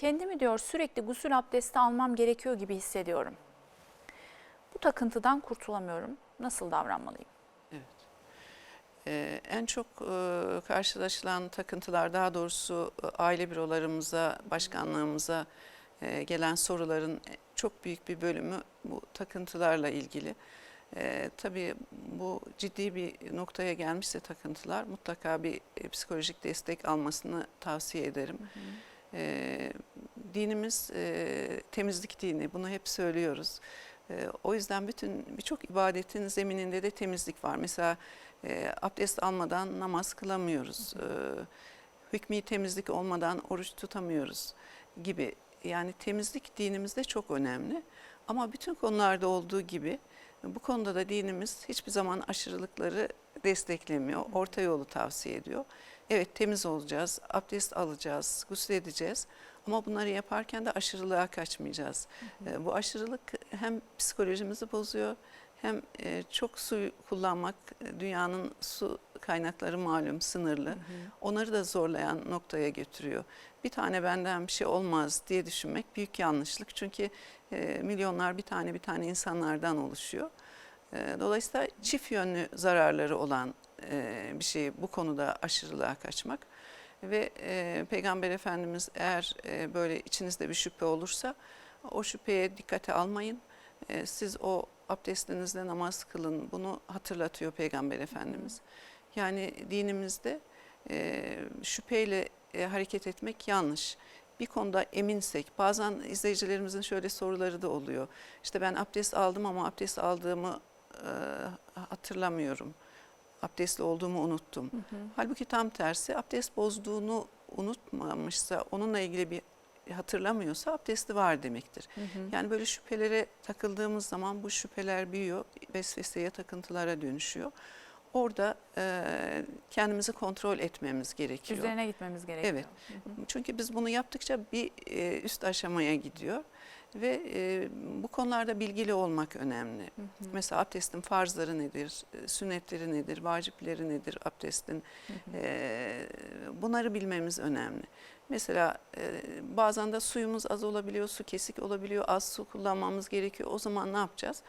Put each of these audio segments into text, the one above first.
Kendimi diyor sürekli gusül abdesti almam gerekiyor gibi hissediyorum. Bu takıntıdan kurtulamıyorum. Nasıl davranmalıyım? Evet. Ee, en çok e, karşılaşılan takıntılar daha doğrusu e, aile bürolarımıza, başkanlığımıza e, gelen soruların çok büyük bir bölümü bu takıntılarla ilgili. E, tabii bu ciddi bir noktaya gelmişse takıntılar mutlaka bir e, psikolojik destek almasını tavsiye ederim. E, dinimiz e, temizlik dini bunu hep söylüyoruz. E, o yüzden bütün birçok ibadetin zemininde de temizlik var. Mesela e, abdest almadan namaz kılamıyoruz. E, hükmü temizlik olmadan oruç tutamıyoruz gibi. Yani temizlik dinimizde çok önemli. Ama bütün konularda olduğu gibi bu konuda da dinimiz hiçbir zaman aşırılıkları desteklemiyor. Orta yolu tavsiye ediyor. Evet temiz olacağız, abdest alacağız, gusül edeceğiz. Ama bunları yaparken de aşırılığa kaçmayacağız. E, Bu aşırılık hem psikolojimizi bozuyor hem e, çok su kullanmak e, dünyanın su kaynakları malum sınırlı. Onları da zorlayan noktaya götürüyor. Bir tane benden bir şey olmaz diye düşünmek büyük yanlışlık. Çünkü e, milyonlar bir tane bir tane insanlardan oluşuyor. Dolayısıyla çift yönlü zararları olan e, bir şey bu konuda aşırılığa kaçmak. Ve e, Peygamber Efendimiz eğer e, böyle içinizde bir şüphe olursa o şüpheye dikkate almayın. E, siz o abdestinizle namaz kılın. Bunu hatırlatıyor Peygamber Efendimiz. Yani dinimizde e, şüpheyle e, hareket etmek yanlış. Bir konuda eminsek, bazen izleyicilerimizin şöyle soruları da oluyor. İşte ben abdest aldım ama abdest aldığımı e, hatırlamıyorum. Abdestli olduğumu unuttum. Halbuki tam tersi abdest bozduğunu unutmamışsa, onunla ilgili bir hatırlamıyorsa abdesti var demektir. Yani böyle şüphelere takıldığımız zaman bu şüpheler büyüyor, vesveseye, takıntılara dönüşüyor. Orada e, kendimizi kontrol etmemiz gerekiyor. Üzerine gitmemiz gerekiyor. Evet. Çünkü biz bunu yaptıkça bir e, üst aşamaya gidiyor ve e, bu konularda bilgili olmak önemli. Mesela abdestin farzları nedir, e, sünnetleri nedir, vacipleri nedir abdestin? E, bunları bilmemiz önemli. Mesela e, bazen de suyumuz az olabiliyor, su kesik olabiliyor, az su kullanmamız gerekiyor. O zaman ne yapacağız?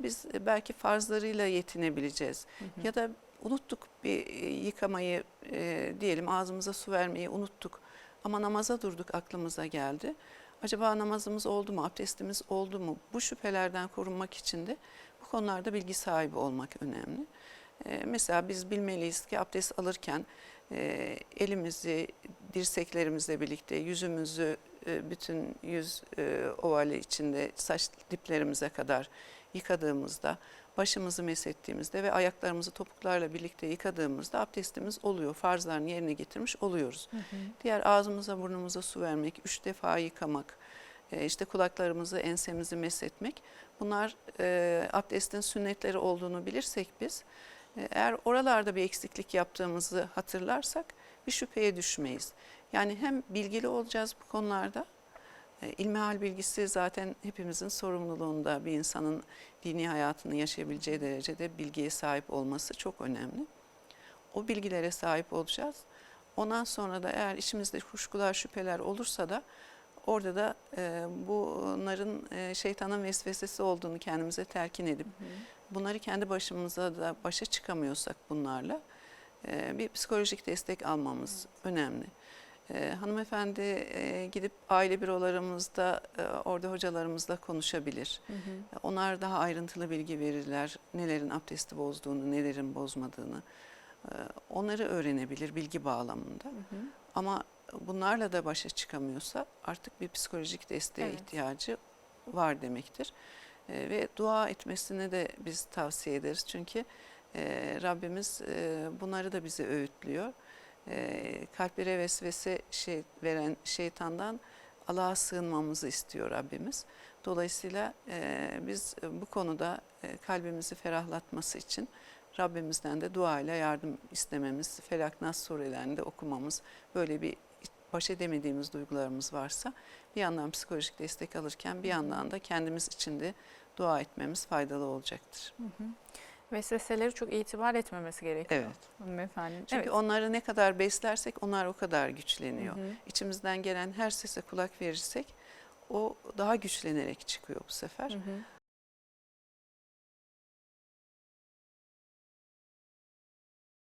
Biz e, belki farzlarıyla yetinebileceğiz. Ya da unuttuk bir e, yıkamayı e, diyelim ağzımıza su vermeyi unuttuk. Ama namaza durduk aklımıza geldi. Acaba namazımız oldu mu, abdestimiz oldu mu? Bu şüphelerden korunmak için de bu konularda bilgi sahibi olmak önemli. E, mesela biz bilmeliyiz ki abdest alırken e, elimizi dirseklerimizle birlikte yüzümüzü e, bütün yüz e, ovali içinde saç diplerimize kadar yıkadığımızda, başımızı mesettiğimizde ve ayaklarımızı topuklarla birlikte yıkadığımızda abdestimiz oluyor. Farzlarını yerine getirmiş oluyoruz. Diğer ağzımıza burnumuza su vermek, üç defa yıkamak, e, işte kulaklarımızı ensemizi mesetmek. Bunlar e, abdestin sünnetleri olduğunu bilirsek biz e, eğer oralarda bir eksiklik yaptığımızı hatırlarsak bir şüpheye düşmeyiz. Yani hem bilgili olacağız bu konularda İlmihal bilgisi zaten hepimizin sorumluluğunda bir insanın dini hayatını yaşayabileceği derecede bilgiye sahip olması çok önemli. O bilgilere sahip olacağız. Ondan sonra da eğer içimizde kuşkular, şüpheler olursa da orada da e, bunların e, şeytanın vesvesesi olduğunu kendimize telkin edip bunları kendi başımıza da başa çıkamıyorsak bunlarla e, bir psikolojik destek almamız önemli. E, hanımefendi e, gidip aile bürolarımızda e, orada hocalarımızla konuşabilir. Onlar daha ayrıntılı bilgi verirler. Nelerin abdesti bozduğunu, nelerin bozmadığını. E, onları öğrenebilir bilgi bağlamında. Ama bunlarla da başa çıkamıyorsa artık bir psikolojik desteğe Evet. ihtiyacı var demektir. E, ve dua etmesini de biz tavsiye ederiz. Çünkü e, Rabbimiz e, bunları da bize öğütlüyor e, kalplere vesvese şey veren şeytandan Allah'a sığınmamızı istiyor Rabbimiz. Dolayısıyla e, biz bu konuda e, kalbimizi ferahlatması için Rabbimizden de dua ile yardım istememiz, Felak Nas surelerini de okumamız, böyle bir baş edemediğimiz duygularımız varsa bir yandan psikolojik destek alırken bir yandan da kendimiz için de dua etmemiz faydalı olacaktır. Vesveseleri çok itibar etmemesi gerekiyor. Evet. Hanımefendi. Çünkü evet. onları ne kadar beslersek onlar o kadar güçleniyor. Hı hı. İçimizden gelen her sese kulak verirsek o daha güçlenerek çıkıyor bu sefer. Hı hı.